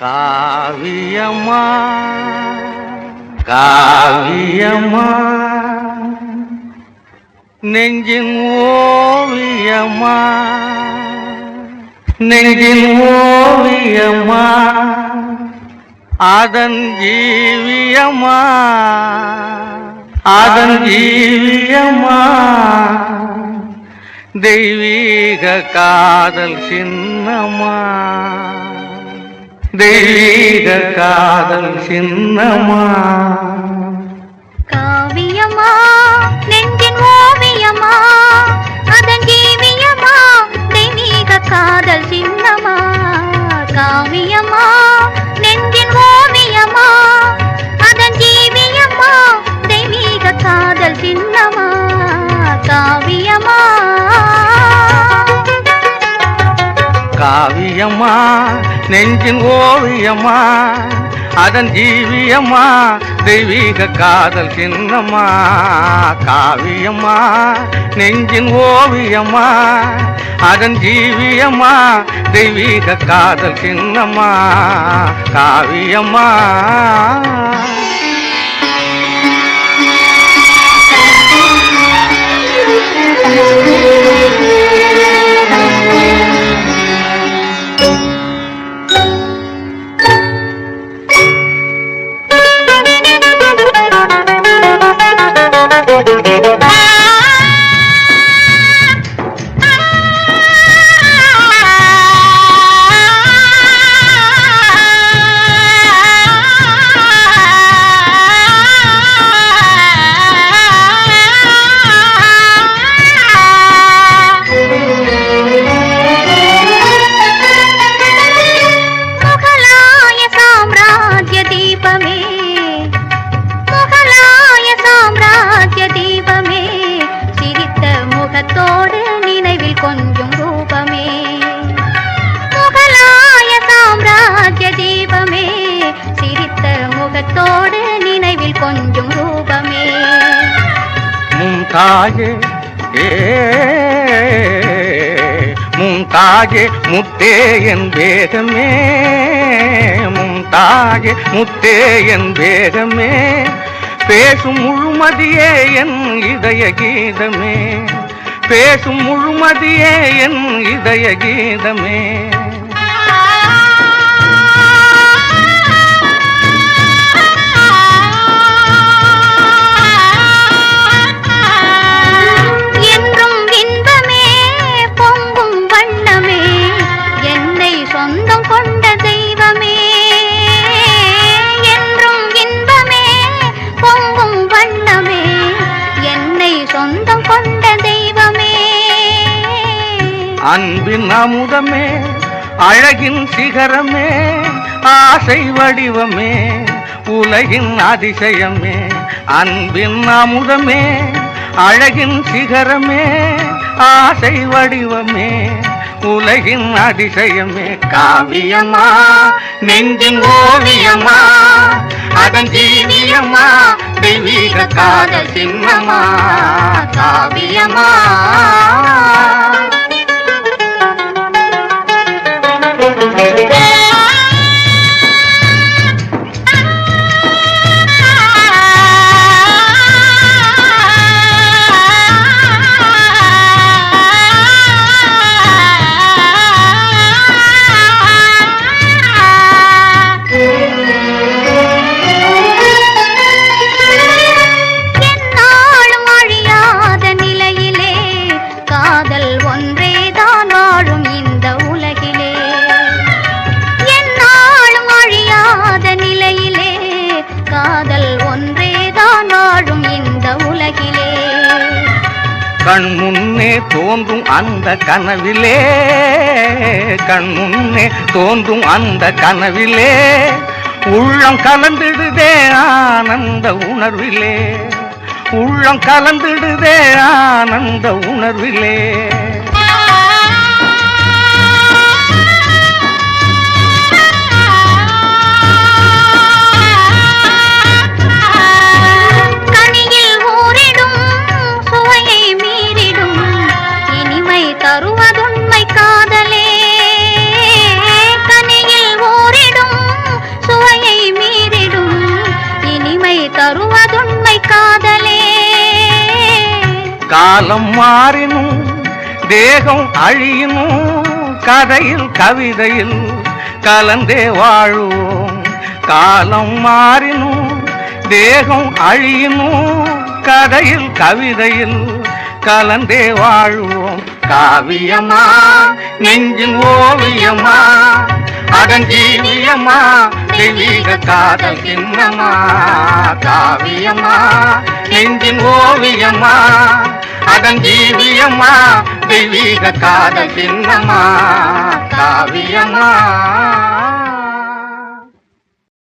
காவியம்மா. காவியம்மா. நெஞ்சின் ஓவியம்மா. நெஞ்சின் ஓவியம்மா. அதன் ஜீவியம்மா. அதன் ஜீவியம்மா. தெய்வீக காதல் சின்னம்மா. தெய்வீக காதல் சின்னம்மா காவியமா? நெஞ்சின் ஓவியமா? அதன் ஜீவியமா? தெய்வீக காதல் சின்னமா? காவியமா? நெஞ்சின் ஓவியமா? அதன் ஜீவியமா? தெய்வீக காதல் சின்னமா? காவியமா? காவியம்மா நெஞ்சின் ஓவியம்மா அதன் ஜீவியம்மா தெய்வீக காதல் சின்னம்மா காவியம்மா நெஞ்சின் ஓவியம்மா அதன் ஜீவியம்மா தெய்வீக காதல் சின்னம்மா காவியம்மா மும்தாஜே ஏ மும்தாஜே முத்தே என் வேகமே மும்தாஜே முத்தே என் வேகமே பேசும் முழுமதியே என் இதய கீதமே. பேசும் முழுமதியே என் இதய கீதமே. அன்பின் அமுதமே அழகின் சிகரமே ஆசை வடிவமே உலகின் அதிசயமே. அன்பின் அமுதமே அழகின் சிகரமே ஆசை வடிவமே உலகின் அதிசயமே. காவியமா நெஞ்சின் ஓவியமா அதன் ஜீவியமா தெய்வீக காதல் சின்னமா. காவியமா. கண் முன்னே தோன்றும் அந்த கனவிலே. கண் முன்னே தோன்றும் அந்த கனவிலே. உள்ளம் கலந்துடுதே ஆனந்த உணர்விலே. உள்ளம் கலந்துடுதே ஆனந்த உணர்விலே. தருவதுண்மை காதலே. காலம் மாறினும் தேகம் அழியினும் கதையில் கவிதையில் கலந்தே வாழுவோம். காலம் மாறினும் தேகம் அழியினும் கதையில் கவிதையில் கலந்தே வாழுவோம். காவியமா நெஞ்சின் ஓவியமா அதன் ஜீவியமா தெய்வீக காதல் சின்னமா காவியம்மா நெஞ்சின் ஓவியம்மா அதன் ஜீவியம்மா தெய்வீக காதல் சின்னமா காவியம்மா.